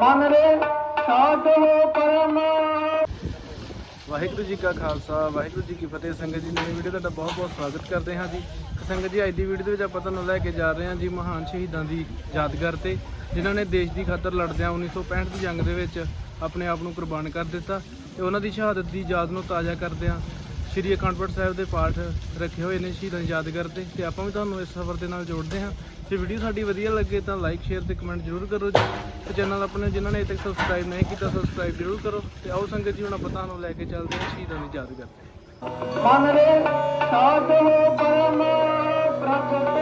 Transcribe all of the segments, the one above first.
ਮਨ ਰੇ ਸਾਧ ਹੋ ਪਰਮ। ਵਾਹਿਗੁਰੂ ਜੀ ਕਾ ਖਾਲਸਾ, ਵਾਹਿਗੁਰੂ ਜੀ ਕੀ ਫਤਿਹ। ਸੰਗਤ ਜੀ, ਨਵੀਂ ਵੀਡੀਓ ਤੁਹਾਡਾ ਬਹੁਤ ਬਹੁਤ ਸਵਾਗਤ ਕਰਦੇ ਹਾਂ ਜੀ। ਸੰਗਤ ਜੀ, ਅੱਜ ਦੀ ਵੀਡੀਓ ਦੇ ਵਿੱਚ ਆਪਾਂ ਤੁਹਾਨੂੰ ਲੈ ਕੇ ਜਾ ਰਹੇ ਹਾਂ ਜੀ ਮਹਾਨ ਸ਼ਹੀਦਾਂ ਦੀ ਯਾਦਗਾਰ ਤੇ, ਜਿਨ੍ਹਾਂ ਨੇ ਦੇਸ਼ ਦੀ ਖਾਤਰ ਲੜਦਿਆਂ 1965 ਦੀ ਜੰਗ ਦੇ ਵਿੱਚ ਆਪਣੇ ਆਪ ਨੂੰ ਕੁਰਬਾਨ ਕਰ ਦਿੱਤਾ ਤੇ ਉਹਨਾਂ ਦੀ ਸ਼ਹਾਦਤ ਦੀ ਯਾਦ ਨੂੰ ਤਾਜ਼ਾ ਕਰਦਿਆਂ ਸ਼੍ਰੀ ਅਖੰਡ ਪਾਠ ਸਾਹਿਬ ਦੇ ਪਾਠ ਰੱਖੇ ਹੋਏ ਨੇ ਸ਼ਹੀਦਾਂ ਦੀ ਯਾਦਗਾਰ ਤੇ ਤੇ ਆਪਾਂ ਵੀ ਤੁਹਾਨੂੰ ਇਸ ਸਫ਼ਰ ਦੇ ਨਾਲ ਜੋੜਦੇ ਹਾਂ। ਜੇ ਵੀਡੀਓ ਸਾਡੀ ਵਧੀਆ ਲੱਗੇ ਤਾਂ ਲਾਈਕ ਸ਼ੇਅਰ ਤੇ ਕਮੈਂਟ ਜ਼ਰੂਰ ਕਰੋ ਜੀ। ਤੇ ਚੈਨਲ ਆਪਣੇ ਜਿਨ੍ਹਾਂ ਨੇ ਅਜੇ ਤੱਕ ਸਬਸਕ੍ਰਾਈਬ ਨਹੀਂ ਕੀਤਾ ਸਬਸਕ੍ਰਾਈਬ ਜ਼ਰੂਰ ਕਰੋ। ਤੇ ਆਓ ਸੰਗਤ ਜੀ, ਹੁਣ ਆਪਾਂ ਤੁਹਾਨੂੰ ਲੈ ਕੇ ਚੱਲਦੇ ਹਾਂ ਸ਼ਹੀਦਾਂ ਦੀ ਯਾਦਗਾਰ ਤੇ। ਮਨ ਰੇ ਸਾਧ ਹੋ ਪਰਮ ਪ੍ਰਗਟ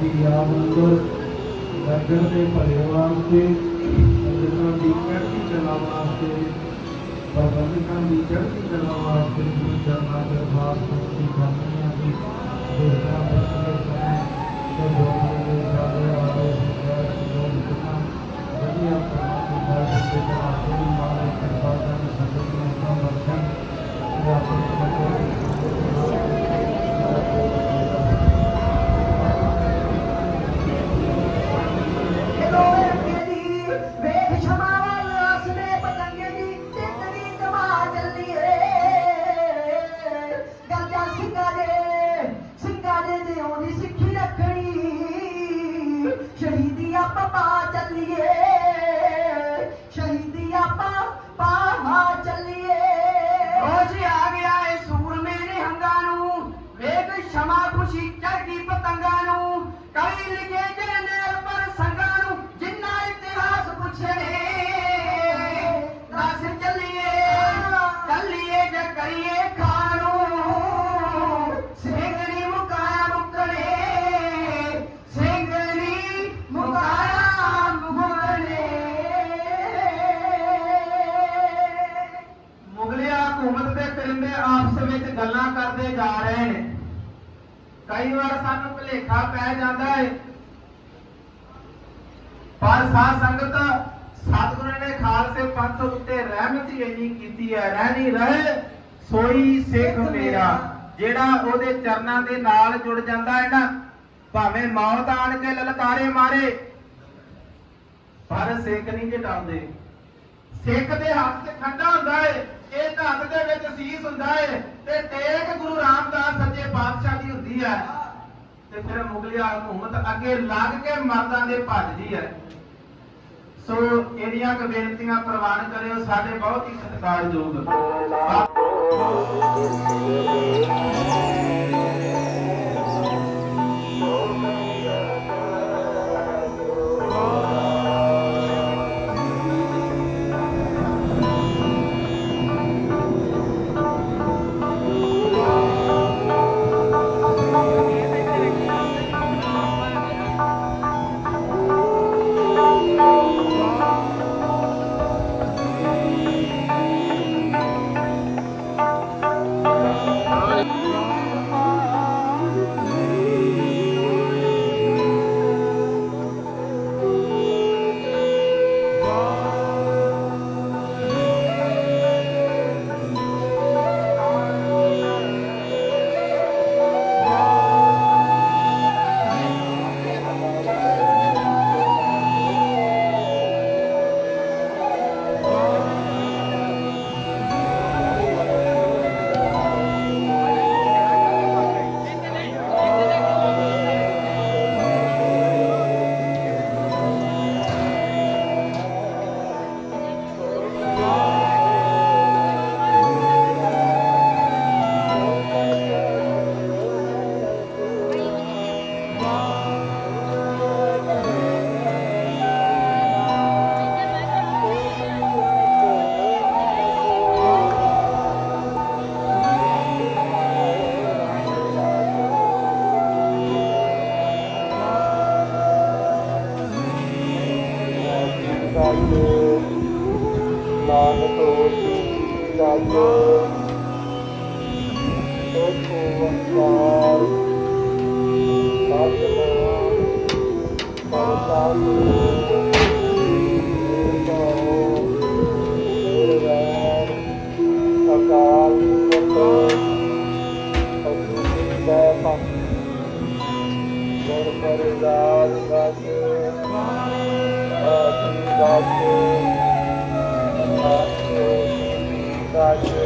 ਦੀ ਯਾਦ ਅੰਦਰ ਲੰਗਰ ਦੇ ਭਲੇ ਵਾਸਤੇ ਸੰਗਤਾਂ ਦੀ ਚੜ੍ਹਦੀ ਕਲਾ ਵਾਸਤੇ ਪ੍ਰਬੰਧਕਾਂ ਦੀ ਚੜ੍ਹਦੀ ਕਲਾ ਵਾਸਤੇ ਗੁਰੂ ਚਰਨਾਂ ਦਰਬਾਰ ਤੋਂ ਕੀ ਕਰਨੀ ਆ ਵੀ ਦੇਵਤਾ ਮਿਲਦੇ ਸਮੇਂ ਤੇ ਲੋਕਾਂ ਦੇ ਜਾ ਰਹੇ ਨੇ ਕਈ ਵਾਰ ਸਾਨੂੰ ਭੁਲੇਖਾ ਪੈ ਜਾਂਦਾ ਹੈ ਪਰ ਸਾਧ ਸੰਗਤ ਸਤਿਗੁਰੂ ਨੇ ਖਾਲਸੇ ਪੰਥ ਉੱਤੇ ਰਹਿਮਤ ਹੀ ਇੰਨੀ ਕੀਤੀ ਹੈ ਰਹਿਣੀ ਰਹੇ ਸੋਈ ਸਿੱਖ ਮੇਰਾ ਜਿਹੜਾ ਉਹਦੇ ਚਰਨਾਂ ਦੇ ਨਾਲ ਜੁੜ ਜਾਂਦਾ ਹੈ ਨਾ ਭਾਵੇਂ ਮੌਤ ਆਣ ਕੇ ਲਲਕਾਰੇ ਮਾਰੇ ਪਰ ਸਿੱਖ ਨਹੀਂ ਜਟਾਉਂਦੇ। ਸਿੱਖ ਦੇ ਹੱਥ ਖੰਡਾ ਹੁੰਦਾ ਏ। ਇਹ ਹੱਥ ਦੇ ਵਿੱਚ ਸੀਸ ਹੁੰਦਾ ਏ ਤੇ ਟੇਕ ਗੁਰੂ ਰਾਮਦਾਸ ਸੱਚੇ ਪਾਤਸ਼ਾਹ ਦੀ ਹੁੰਦੀ ਹੈ। ਤੇ ਫਿਰ ਮੁਗਲਿਆ ਹਕੂਮਤ ਅੱਗੇ ਲੱਗ ਕੇ ਮਰਦਾਂ ਦੇ ਭੱਜਦੀ ਹੈ। ਸੋ ਇਹਦੀਆਂ ਕੁ ਬੇਨਤੀਆਂ ਪ੍ਰਵਾਨ ਕਰਿਓ, ਸਾਡੇ ਬਹੁਤ ਹੀ ਸਤਿਕਾਰਯੋਗ। ਨਾਨਕ ਹੋਸੀ ਲਾਗੋ ਏਕੋ ਵੰਕਾਰ ਸਤਿ ਨਾਮ ਪਰਤਾਪੁਰ ਆਦੀ ਦਾਤੇ